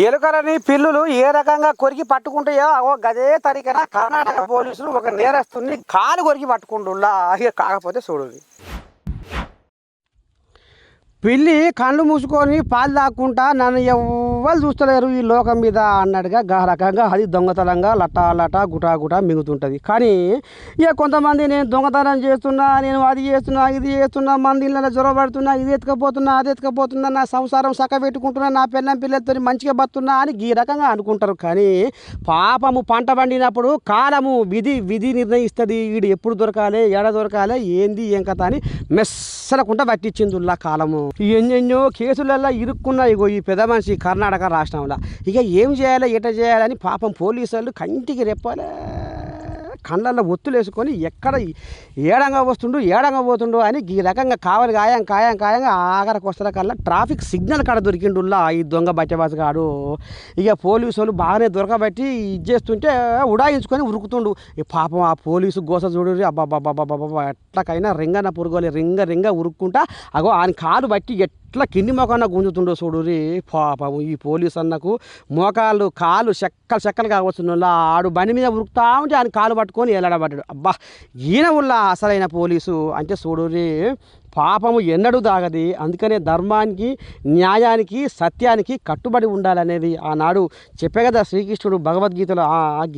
ఎలుకలని పిల్లులు ఏ రకంగా కొరికి పట్టుకుంటాయో అవో గదే తరికన కర్ణాటక పోలీసులు ఒక నేరస్తుని కాలు కొరికి పట్టుకుంటుల్లా కాకపోతే చూడు పిల్లి కళ్ళు మూసుకొని పాలు తాక్కుంటా నన్ను ఎవ్వరు చూస్తలేరు ఈ లోకం మీద అన్నట్టుగా గా రకంగా అది దొంగతనంగా లటా లటా గుటా గుటా మిగుతుంటుంది. కానీ ఇక కొంతమంది నేను దొంగతనం చేస్తున్నా నేను అది చేస్తున్నా ఇది చేస్తున్నా మంది ఇళ్ళ జ్వరపడుతున్నా ఇది ఎత్తుకపోతున్నా అది ఎత్తుకపోతున్నా నా సంసారం సక్క పెట్టుకుంటున్నా నా పిల్లం పిల్లలతో మంచిగా బతున్నా అని ఈ రకంగా అనుకుంటారు. కానీ పాపము పంట పండినప్పుడు కాలము విధి విధి నిర్ణయిస్తుంది. వీడు ఎప్పుడు దొరకాలి ఎడ దొరకాలి ఏంది ఏం కథ అని మెస్ మెస్సలకుండా పట్టించిందిలా కాలము. ఎన్నెన్నో కేసులల్లో ఇరుక్కున్నాయి ఇగో ఈ పెద్ద మనిషి కర్ణాటక రాష్ట్రంలో. ఇక ఏం చేయాలి ఎట చేయాలని పాపం పోలీసు వాళ్ళు కంటికి రెప్పాలే. కళ్ళల్లో ఒత్తులేసుకొని ఎక్కడ ఏడంగా వస్తుండు ఏడంగా పోతుండు అని ఈ రకంగా కావాలి కాయం కాయం కాయంగా ఆఖరికి వస్తున్న కల్లా ట్రాఫిక్ సిగ్నల్ కాడ దొరికిండుల్లా ఈ దొంగ బట్టబాజు కాడు ఇక పోలీసు వాళ్ళు బాగానే దొరకబట్టి ఇది చేస్తుంటే ఉడాయించుకొని ఉరుకుతుండు. ఈ పాపం ఆ పోలీసు గోస చూడు అబ్బాబ్బాబ్బాబ్బా ఎట్లకైనా రింగన పురుగోలి రింగ రింగ ఉరుక్కుంటా అగో ఆయన కాలు బట్టి ఎట్లా కింది మొఖాన గుంజుతుండో చూడురి పాపం ఈ పోలీస్ అన్నకు మోకాలు కాలు చెక్కలు చెక్కలు కావచ్చు ఆడు బండి మీద ఉరుకుతా ఉంటే ఆయన కాలు పట్టుకొని ఎలాడబడ్డాడు. అబ్బా ఈయన ఉల్ల అసలైన పోలీసు అంటే చూడురి పాపము ఎన్నడూ దాగది అందుకనే ధర్మానికి న్యాయానికి సత్యానికి కట్టుబడి ఉండాలనేది ఆనాడు చెప్పే కదా శ్రీకృష్ణుడు భగవద్గీతలో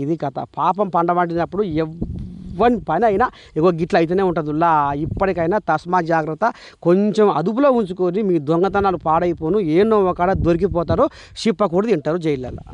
ఇది కథ. పాపం పండబడినప్పుడు ఎవ్వని పని అయినా ఇగో గిట్ల అయితేనే ఉంటుందిలా ఇప్పటికైనా తస్మా జాగ్రత్త. కొంచెం అదుపులో ఉంచుకొని మీ దొంగతనాలు పాడైపోను. ఏనో ఒకడ దొరికిపోతారు షిప్పకూడదు తింటారు జైళ్ళల్లో.